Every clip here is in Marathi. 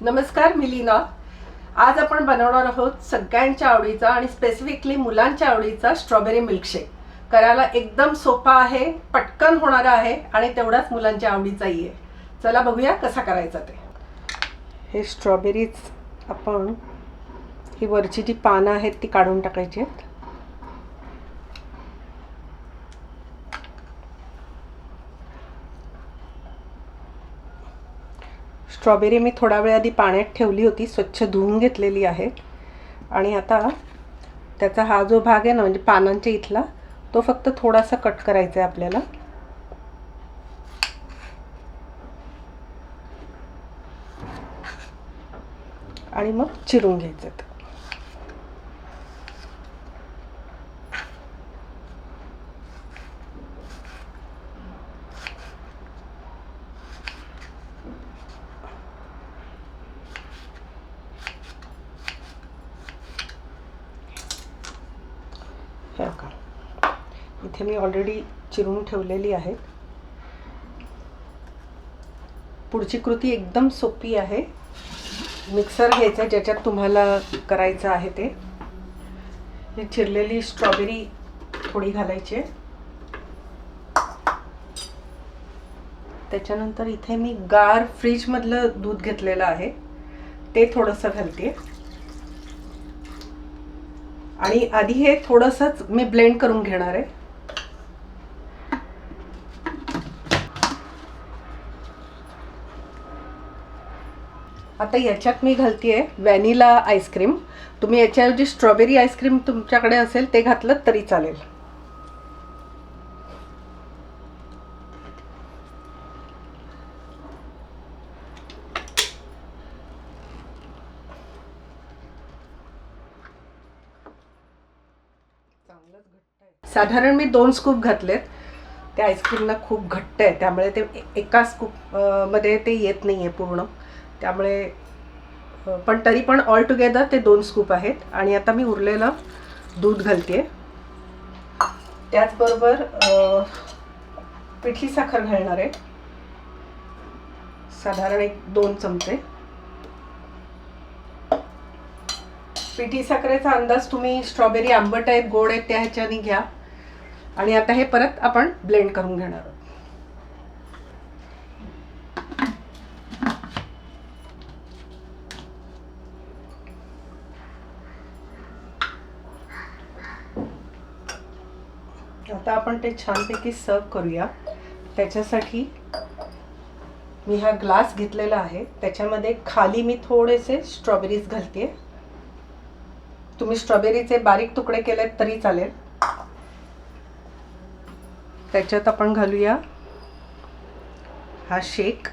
नमस्कार मी लीना आज आपण बनवणार आहोत सगळ्यांच्या आवडीचा आणि स्पेसिफिकली मुलांच्या आवडीचा स्ट्रॉबेरी मिल्कशेक करायला एकदम सोपा आहे पटकन होणारा आहे आणि तेवढाच मुलांच्या आवडीचाही आहे. चला बघूया कसा करायचा ते. हे स्ट्रॉबेरीज आपण ही वरची जी पानं आहेत ती काढून टाकायची आहेत. स्ट्रॉबेरी मी थोडा वेळ आधी पाण्यात ठेवली होती स्वच्छ धुवून घेतलेली आहे. आणि आता त्याचा हा जो भाग आहे ना म्हणजे पानांच्या इथला तो फक्त थोडासा कट करायचा आहे आपल्याला. आणि मग चिरून घ्यायचं हे का इथे मी ऑलरेडी चिरून ठेवलेली आहे. पुढची कृती एकदम सोपी आहे. मिक्सर घ्यायचा ज्याच्यात तुम्हाला करायचं आहे ते. ही चिरलेली स्ट्रॉबेरी थोडी घालायची आहे. त्याच्यानंतर इथे मी गार फ्रीजमधलं दूध घेतलेलं आहे. ते थोडंसं घालते. आणि आधी हे थोडंसंच मी ब्लेंड करून घेणार आहे. आता याच्यात मी घालतीये व्हॅनिला आईस्क्रीम. तुम्ही याच्याऐवजी स्ट्रॉबेरी आईस्क्रीम तुमच्याकडे असेल ते घातलं तरी चालेल. साधारण मी दोन स्कूप घातलेत. त्या आईस्क्रीमला खूप घट्ट आहे. त्यामुळे ते एका स्कूपमध्ये ते येत नाही आहे पूर्ण. त्यामुळे पण तरी पण ऑल टुगेदर ते दोन स्कूप आहेत. आणि आता मी उरलेलं दूध घालते त्याचबरोबर पिठली पिठी साखर घालणार आहे. साधारण एक दोन चमचे. पिठी साखरेचा अंदाज तुम्ही स्ट्रॉबेरी आंबट आहेत गोड आहेत त्या ह्याच्याने घ्या. आणि आता हे परत आपण ब्लेंड करून घेणार आहोत. आता आपण ते छानपैकी सर्व करूया. त्याच्यासाठी मी हा ग्लास घेतलेला आहे. त्याच्यामध्ये खाली मी थोडेसे स्ट्रॉबेरीज घालते तुम्ही स्ट्रॉबेरीचे बारीक तुकडे केलेत तरी चालेल. त्याच्यात आपण घालूया हा शेक.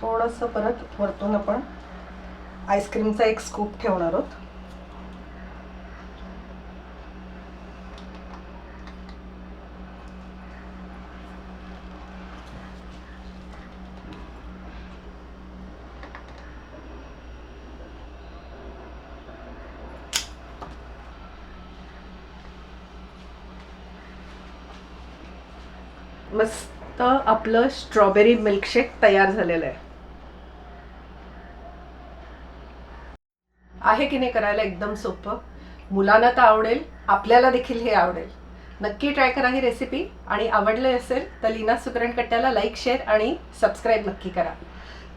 थोडंसं परत वरतून आपण आईस्क्रीमचा एक स्कूप ठेवणार आहोत. मस्त आपलं स्ट्रॉबेरी मिल्कशेक तयार झालेलं आहे. आहे की नाही करायला एकदम सोपं? मुलांना तर आवडेल आपल्याला देखील हे आवडेल. नक्की ट्राय करा ही रेसिपी आणि आवडले असेल तर लीना सुकरण कट्ट्याला लाईक शेअर आणि सबस्क्राईब नक्की करा.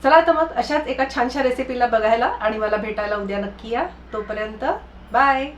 चला तर मग अशाच एका छानशा रेसिपीला बघायला आणि मला भेटायला उद्या नक्की या. तोपर्यंत बाय